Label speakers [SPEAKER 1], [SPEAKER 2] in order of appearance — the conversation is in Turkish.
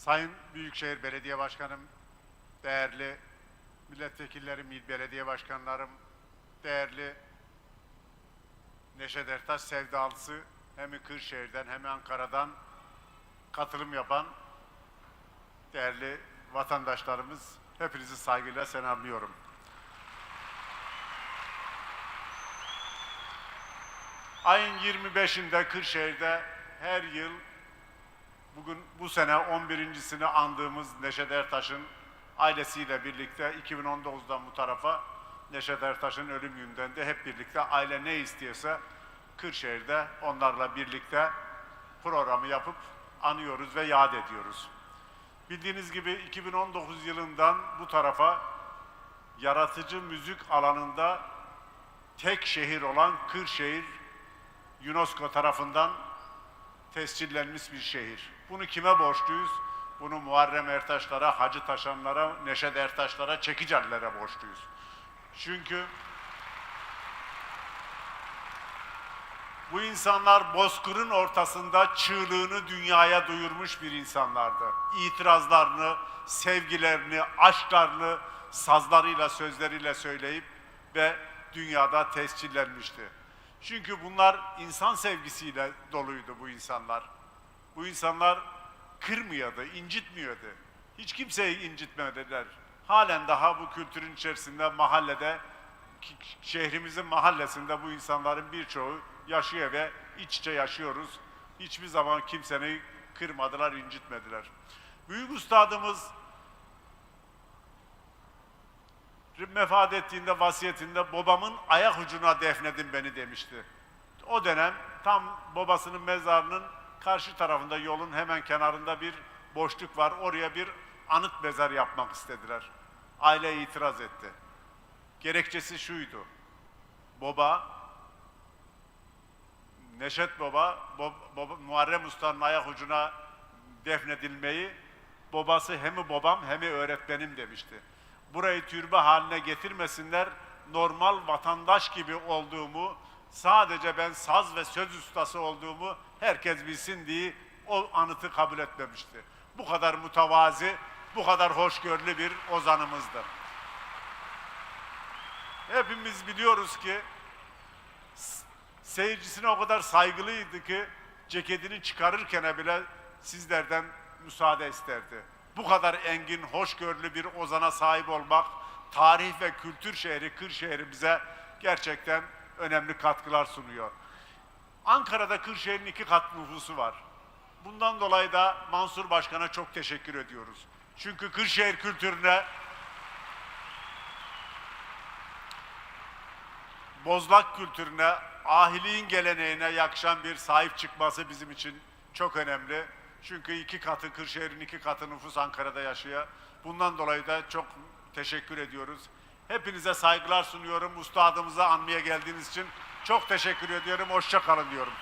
[SPEAKER 1] Sayın Büyükşehir Belediye Başkanım, değerli milletvekillerim, il belediye başkanlarım, değerli Neşet Ertaş sevdalısı hem Kırşehir'den hem Ankara'dan katılım yapan değerli vatandaşlarımız hepinizi saygıyla selamlıyorum. Ayın 25'inde Kırşehir'de her yıl bugün bu sene 11.sini andığımız Neşet Ertaş'ın ailesiyle birlikte 2019'dan bu tarafa Neşet Ertaş'ın ölüm gününden de hep birlikte aile ne istiyorsa Kırşehir'de onlarla birlikte programı yapıp anıyoruz ve yad ediyoruz. Bildiğiniz gibi 2019 yılından bu tarafa yaratıcı müzik alanında tek şehir olan Kırşehir UNESCO tarafından tescillenmiş bir şehir. Bunu kime borçluyuz? Bunu Muharrem Ertaşlara, Hacı Taşanlara, Neşet Ertaşlara, Çekicellere borçluyuz. Çünkü bu insanlar bozkırın ortasında çığlığını dünyaya duyurmuş bir insanlardı. İtirazlarını, sevgilerini, aşklarını sazlarıyla, sözleriyle söyleyip ve dünyada tescillenmişti. Çünkü bunlar insan sevgisiyle doluydu bu insanlar. Bu insanlar kırmıyordu, incitmiyordu. Hiç kimseyi incitmediler. Halen daha bu kültürün içerisinde mahallede, şehrimizin mahallesinde bu insanların birçoğu yaşıyor ve iç içe yaşıyoruz. Hiçbir zaman kimseyi kırmadılar, incitmediler. Büyük ustadımız vefat ettiğinde vasiyetinde babamın ayak ucuna defnedin beni demişti. O dönem tam babasının mezarının karşı tarafında yolun hemen kenarında bir boşluk var. Oraya bir anıt mezar yapmak istediler. Aile itiraz etti. Gerekçesi şuydu. Baba Neşet Baba, Bob, Baba Muharrem Usta'nın ayak ucuna defnedilmeyi babası hem babam hem öğretmenim demişti. Burayı türbe haline getirmesinler, normal vatandaş gibi olduğumu, sadece ben saz ve söz ustası olduğumu herkes bilsin diye o anıtı kabul etmemişti. Bu kadar mütevazi, bu kadar hoşgörülü bir ozanımızdı. Hepimiz biliyoruz ki seyircisine o kadar saygılıydı ki ceketini çıkarırken bile sizlerden müsaade isterdi. Bu kadar engin, hoşgörülü bir ozana sahip olmak, tarih ve kültür şehri Kırşehir'i bize gerçekten önemli katkılar sunuyor. Ankara'da Kırşehir'in iki kat nüfusu var. Bundan dolayı da Mansur Başkan'a çok teşekkür ediyoruz. Çünkü Kırşehir kültürüne bozlak kültürüne, ahiliğin geleneğine yakışan bir sahip çıkması bizim için çok önemli. Çünkü iki katı, Kırşehir'in iki katı nüfus Ankara'da yaşıyor. Bundan dolayı da çok teşekkür ediyoruz. Hepinize saygılar sunuyorum. Ustadımızı anmaya geldiğiniz için çok teşekkür ediyorum. Hoşça kalın diyorum.